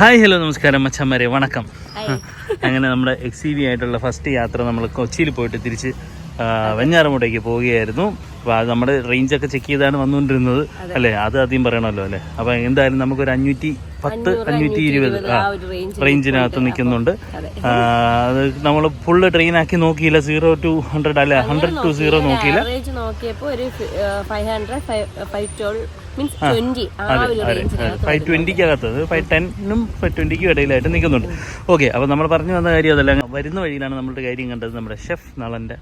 Hi hello നമസ്കാരം അച്ഛന്മാരെ വണക്കം. അങ്ങനെ നമ്മുടെ എക്സ് സി വി ആയിട്ടുള്ള ഫസ്റ്റ് യാത്ര നമ്മൾ കൊച്ചിയിൽ പോയിട്ട് തിരിച്ച് വെഞ്ഞാറമൂട്ടേക്ക് വെഞ്ഞാറമൂടേക്ക് പോവുകയായിരുന്നു. അപ്പോൾ അത് നമ്മുടെ റേഞ്ചൊക്കെ ചെക്ക് ചെയ്താണ് വന്നുകൊണ്ടിരുന്നത്. അല്ലേ? അത് ആദ്യം പറയണമല്ലോ അല്ലേ? അപ്പോൾ എന്തായാലും നമുക്കൊരു അഞ്ഞൂറ്റി പത്ത് അഞ്ഞൂറ്റി ഇരുപത് ആ റേഞ്ചിനകത്ത് നിൽക്കുന്നുണ്ട്. അത്. നമ്മൾ ഫുള്ള് ട്രെയിനാക്കി നോക്കിയില്ല സീറോ ടു ഹൺഡ്രഡ് അല്ല? ഹൺഡ്രഡ് ടു സീറോ നോക്കിയില്ല മീൻസ് ട്വന്റി ആ ഒരു ഫൈവ് ട്വന്റിക്കകത്ത് ഫൈവ് ടെന്നും ഫൈവ് ട്വന്റിക്കും ഇടയിലായിട്ട് നിൽക്കുന്നുണ്ട്. ഓക്കെ അപ്പോൾ നമ്മൾ പറഞ്ഞു വന്ന കാര്യം അതല്ല. വരുന്ന വഴിയിലാണ് നമ്മളുടെ കാര്യം കണ്ടത് നമ്മുടെ ഷെഫ് നളന്റെ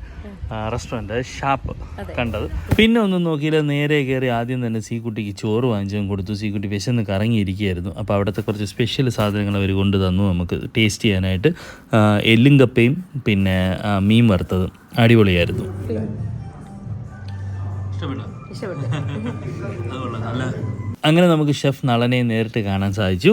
റെസ്റ്റോറന്റ് ഷാപ്പ് കണ്ടത്. പിന്നെ ഒന്നും നോക്കിയില്ല നേരെ കയറി ആദ്യം തന്നെ സീക്കുട്ടിക്ക് ചോറ് വാങ്ങിച്ചും കൊടുത്തു. സീക്കുട്ടി വിശന്ന് കറങ്ങിയിരിക്കുകയായിരുന്നു. അപ്പോൾ അവിടുത്തെ കുറച്ച് സ്പെഷ്യൽ സാധനങ്ങൾ അവർ കൊണ്ട് തന്നു നമുക്ക് ടേസ്റ്റ് ചെയ്യാനായിട്ട്. എല്ലും കപ്പയും പിന്നെ മീൻ വറുത്തതും. അടിപൊളിയായിരുന്നു. ഇഷ്ടപ്പെട്ടോ? ഇഷ്ടപ്പെട്ടു. അങ്ങനെ നമുക്ക് ഷെഫ് നളനെ നേരിട്ട് കാണാൻ സാധിച്ചു.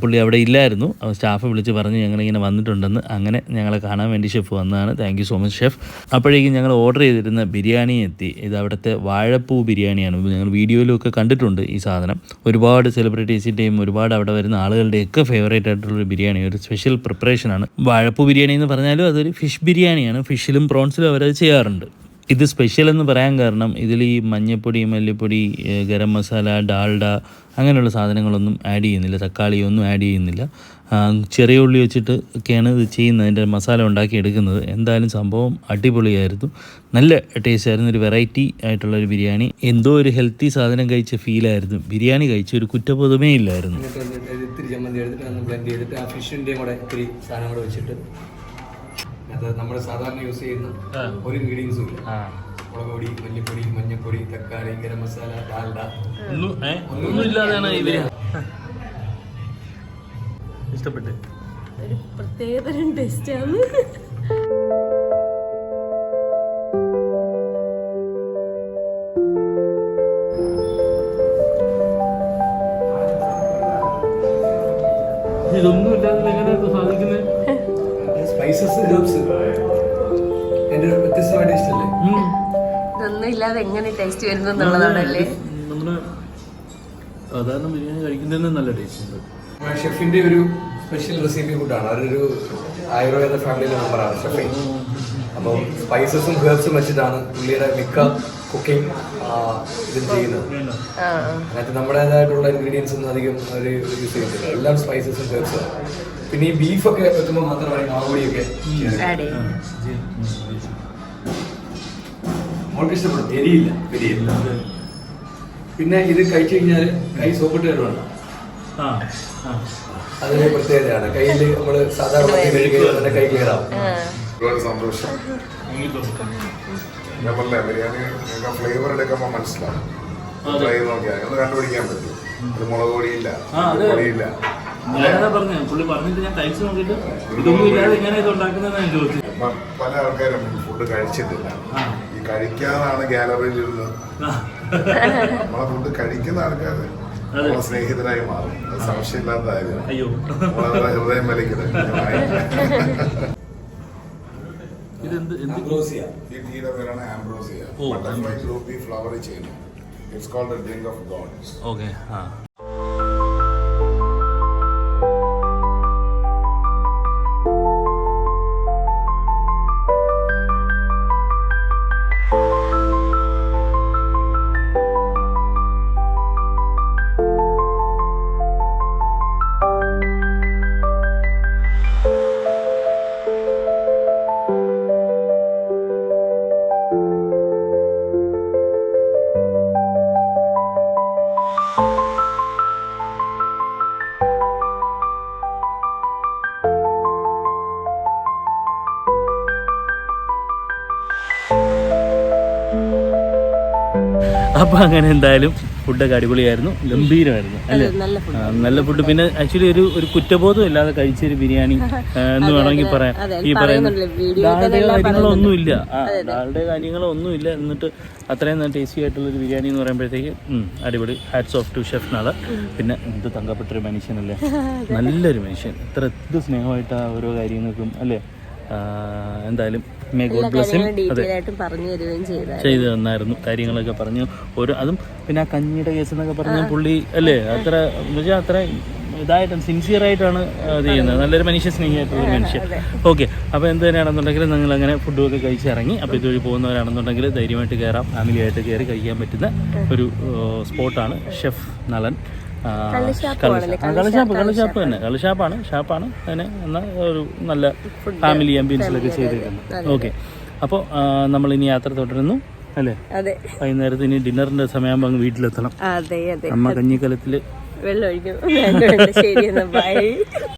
പുള്ളി അവിടെ ഇല്ലായിരുന്നു. സ്റ്റാഫ് വിളിച്ച് പറഞ്ഞ് ഞങ്ങളിങ്ങനെ വന്നിട്ടുണ്ടെന്ന്. അങ്ങനെ ഞങ്ങളെ കാണാൻ വേണ്ടി ഷെഫ് വന്നതാണ്. Thank you so much chef. അപ്പോഴേക്കും ഞങ്ങൾ ഓർഡർ ചെയ്തിരുന്ന ബിരിയാണി എത്തി. ഇത് അവിടുത്തെ വാഴപ്പൂ ബിരിയാണിയാണ്. ഞങ്ങൾ വീഡിയോയിലൊക്കെ കണ്ടിട്ടുണ്ട് ഈ സാധനം. ഒരുപാട് സെലിബ്രിറ്റീസിന്റെയും ഒരുപാട് അവിടെ വരുന്ന ആളുകളുടെയൊക്കെ ഫേവറേറ്റ് ആയിട്ടുള്ള ബിരിയാണി. ഒരു സ്പെഷ്യൽ പ്രിപ്പറേഷനാണ് വാഴപ്പൂ ബിരിയാണി എന്ന് പറഞ്ഞാലും അതൊരു ഫിഷ് ബിരിയാണിയാണ്. ഫിഷിലും പ്രോൺസിലും അവരത് ചെയ്യാറുണ്ട്. ഇത് സ്പെഷ്യൽ എന്ന് പറയാൻ കാരണം ഇതിൽ ഈ മഞ്ഞപ്പൊടി മല്ലിപ്പൊടി ഗരം മസാല ഡാൽഡ അങ്ങനെയുള്ള സാധനങ്ങളൊന്നും ആഡ് ചെയ്യുന്നില്ല. തക്കാളി ഒന്നും ആഡ് ചെയ്യുന്നില്ല. ചെറിയ ഉള്ളി വെച്ചിട്ട് ഒക്കെയാണ് ഇത് ചെയ്യുന്നത്. അതിന്റെ മസാല ഉണ്ടാക്കി എടുക്കുന്നത് എന്തായാലും സംഭവം അടിപൊളിയായിരുന്നു. നല്ല ടേസ്റ്റ് ആയിരുന്നു. ഒരു വെറൈറ്റി ആയിട്ടുള്ള ഒരു ബിരിയാണി. എന്തോ ഒരു ഹെൽത്തി സാധനം കഴിച്ച ഫീലായിരുന്നു ബിരിയാണി കഴിച്ച ഒരു കുറ്റബോധമേ ഇല്ലായിരുന്നു. അത് നമ്മൾ സാധാരണ യൂസ് ചെയ്യുന്ന ഒരു ഇൻഗ്രീഡിയൻസും ഇല്ല. മുളക് പൊടി മല്ലിപ്പൊടി മഞ്ഞപ്പൊടി തക്കാളി ഗരം മസാല ഡാൽഡ. ഒന്നും ഇല്ലാതെയാണ് ഇഷ്ടപ്പെട്ട്? ഒരു പ്രത്യേകതരം ഇതൊന്നും ഇല്ലാതെ എങ്ങനെയാണ് സാധിക്കുന്നത് സ്പൈസസ് ഹെർബ്സ് എന്റെ വ്യത്യസ്തമായിട്ട് ഇഷ്ടമല്ലേ ഇതൊന്നും ഇല്ലാതെ എങ്ങനെ ടേസ്റ്റ് വരുന്നു എന്നുള്ളതാണല്ലേ? നമ്മുടെ സാധാരണ ബിരിയാണി കഴിക്കുന്നതിന് നല്ല ടേസ്റ്റ് ഉണ്ട്. ഷെഫിന്റെ ഒരു സ്പെഷ്യൽ റെസിപ്പി ഫുഡാണ് അവരൊരു ആയുർവേദ ഫാമിലിയിലെ മെമ്പറാണ് ഷെഫി അപ്പോൾ സ്പൈസസും ഹെർബ്സും വെച്ചിട്ടാണ് പുള്ളിയുടെ മിക്ക കുക്കിംഗ് ഇതും ചെയ്യുന്നത്. അതിനകത്ത് നമ്മുടേതായിട്ടുള്ള ഇൻഗ്രീഡിയൻസ് ഒന്നും അധികം അവർ യൂസ് ചെയ്യുന്നില്ല. എല്ലാം സ്പൈസസും ഹെർബ്സും പിന്നെ ഈ ബീഫൊക്കെ വെക്കുമ്പോൾ മാത്രമാണ് പറയും മോൾക്ക് ഇഷ്ടപ്പെടും. എരിയില്ല. എരിയില്ല. പിന്നെ ഇത് കഴിച്ചു കഴിഞ്ഞാൽ കൈ സോപ്പിട്ട് വരുവാണ് അതൊരു പ്രത്യേകതയാണ്. കയ്യിൽ നമ്മൾ സാധാരണ തന്നെ കൈ ക്ലിയർ ആവും ഒരുപാട് സന്തോഷം. ഞാൻ പറഞ്ഞ ബിരിയാണി നിങ്ങൾക്ക് ഫ്ലേവർ എടുക്കുമ്പോൾ മനസ്സിലാവും. നോക്കിയാൽ ഒന്ന് കണ്ടുപിടിക്കാൻ പറ്റും. മുളക് പൊടിയില്ല പൊടിയില്ല. ഞാനതാ പറഞ്ഞു പുള്ളി പറഞ്ഞിട്ട് ഞാൻ കഴിച്ചു നോക്കിയിട്ട് ഇതൊന്നും ഇല്ലാതെ എങ്ങനെ ഇത് ഉണ്ടാക്കുന്നതെന്ന് ഞാൻ ചോദിച്ചു പല ആൾക്കാരും ഫുഡ് കഴിച്ചിട്ടില്ല. ഈ കഴിക്കാതാണ് ഗാലറിയിൽ ഇരുന്ന്. നമ്മളെ ഫുഡ് കഴിക്കുന്ന ആൾക്കാർ നമ്മളെ സ്നേഹിതരായി മാറും. സംശയമില്ലാത്ത കാര്യമാണ് ഹൃദയം വലിക്കുന്നത് ഈ ടീയുടെ പേരാണ് ആംബ്രോസിയ. ബട്ടർഫ്ലൈ ഗ്രൂപ്പ് ഈ ഫ്ലവർ ചെയ്യുന്നത്. It's cold drink of gods okay ആ അപ്പൊ അങ്ങനെ എന്തായാലും ഫുഡൊക്കെ അടിപൊളിയായിരുന്നു. ഗംഭീരമായിരുന്നു അല്ലേ? നല്ല ഫുഡ്. പിന്നെ ആക്ച്വലി ഒരു ഒരു കുറ്റബോധം ഇല്ലാതെ കഴിച്ചൊരു ബിരിയാണി എന്ന് വേണമെങ്കിൽ പറയാം. ഈ പറയുന്ന വീഡിയോയിൽ ഡാൽഡയോ ഇല്ല എല്ലാം കാര്യങ്ങളോ ഒന്നുമില്ല ആ ഡാൽഡയോ കാര്യങ്ങളോ ഒന്നുമില്ല എന്നിട്ട് അത്രയും നല്ല ടേസ്റ്റി ആയിട്ടുള്ള ഒരു ബിരിയാണി എന്ന് പറയുമ്പോഴത്തേക്ക് അടിപൊളി. ഹാറ്റ്സ് ഓഫ് ടു ഷെഫ് നാളെ. പിന്നെ എന്ത് തങ്കപ്പെട്ടൊരു മനുഷ്യനല്ലേ? നല്ലൊരു മനുഷ്യൻ. ഇത്ര എന്ത് സ്നേഹമായിട്ട് ഓരോ കാര്യങ്ങൾക്കും അല്ലേ? ആ, എന്തായാലും മേ ഗോഡ് ബ്ലസ് അതെ. കാര്യങ്ങളും പറഞ്ഞു തരുകയും ചെയ്തായിരുന്നു. ചെയ്തു തന്നായിരുന്നു. കാര്യങ്ങളൊക്കെ പറഞ്ഞു. ഒരു അതും പിന്നെ ആ കഞ്ഞിയുടെ കേസ് എന്നൊക്കെ പറഞ്ഞ പുള്ളി അല്ലേ അത്ര എന്നുവെച്ചാൽ അത്ര ഇതായിട്ടും സിൻസിയർ ആയിട്ടാണ് അത് ചെയ്യുന്നത്. നല്ലൊരു മനുഷ്യ സ്നേഹിയായിട്ടുള്ള മനുഷ്യൻ ഓക്കെ അപ്പോൾ എന്ത് തന്നെയാണെന്നുണ്ടെങ്കിൽ നിങ്ങൾ അങ്ങനെ ഫുഡൊക്കെ കഴിച്ച് ഇറങ്ങി. അപ്പോൾ ഇതുവഴി പോകുന്നവരാണെന്നുണ്ടെങ്കിൽ ധൈര്യമായിട്ട് കയറാം ഫാമിലി ആയിട്ട് കയറി കഴിക്കാൻ പറ്റുന്ന ഒരു സ്പോട്ടാണ് ഷെഫ് നളൻ കള്ളുഷാപ്പ് കള്ളുഷാപ്പ്. തന്നെ. കള്ളുഷാപ്പാണ് ഷാപ്പാണ്. അതിന് എന്നാൽ ഒരു നല്ല ഫാമിലി ആംബിയൻസിലൊക്കെ ചെയ്തിരിക്കുന്നത് ഓക്കെ അപ്പോൾ നമ്മളിനി യാത്ര തുടരുന്നു. അല്ലേ? അതെ. വൈകുന്നേരത്ത് ഇനി ഡിന്നറിന്റെ സമയമാകുമ്പോൾ അങ്ങ് വീട്ടിലെത്തണം. അമ്മ കഞ്ഞിക്കലത്തിൽ വെള്ളം ഒഴിക്കും ശരി ബൈ